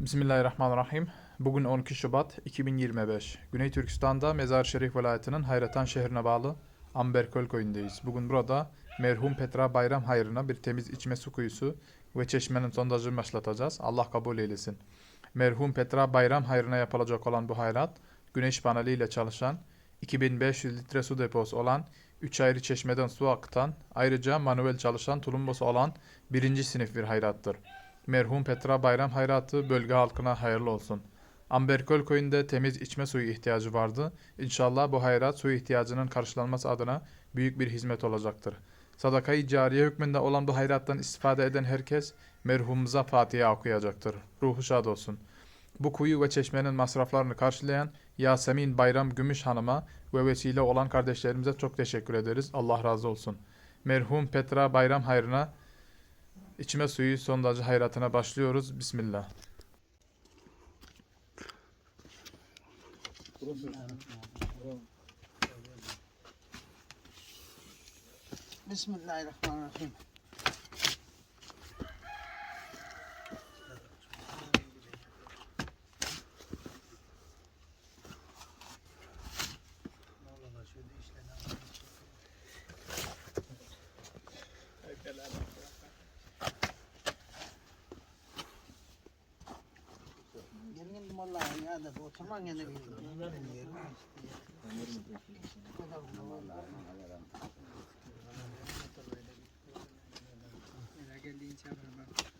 Bismillahirrahmanirrahim. Bugün 12 Şubat 2025. Güney Türkistan'da Mezar Şerif vilayetinin Hayratan şehrine bağlı Amberköl köyündeyiz. Bugün burada merhum Petra Bayram hayrına bir temiz içme su kuyusu ve çeşmenin sondajını başlatacağız. Allah kabul eylesin. Merhum Petra Bayram hayrına yapılacak olan bu hayrat, güneş paneliyle çalışan, 2500 litre su deposu olan, 3 ayrı çeşmeden su akıtan, ayrıca manuel çalışan tulumbosu olan birinci sınıf bir hayrattır. Merhum Petra Bayram hayratı bölge halkına hayırlı olsun. Amberköl köyünde temiz içme suyu ihtiyacı vardı. İnşallah bu hayrat su ihtiyacının karşılanması adına büyük bir hizmet olacaktır. Sadakayı cariye hükmünde olan bu hayrattan istifade eden herkes merhumumuza Fatiha okuyacaktır. Ruhu şad olsun. Bu kuyu ve çeşmenin masraflarını karşılayan Yasemin Bayram Gümüş Hanım'a ve vesile olan kardeşlerimize çok teşekkür ederiz. Allah razı olsun. Merhum Petra Bayram hayrına İçme suyu sondajı hayratına başlıyoruz. Bismillah. Bismillahirrahmanirrahim. Oturmuşum vallahi ya da oturman gene bir Merak ettiğin çabana bak.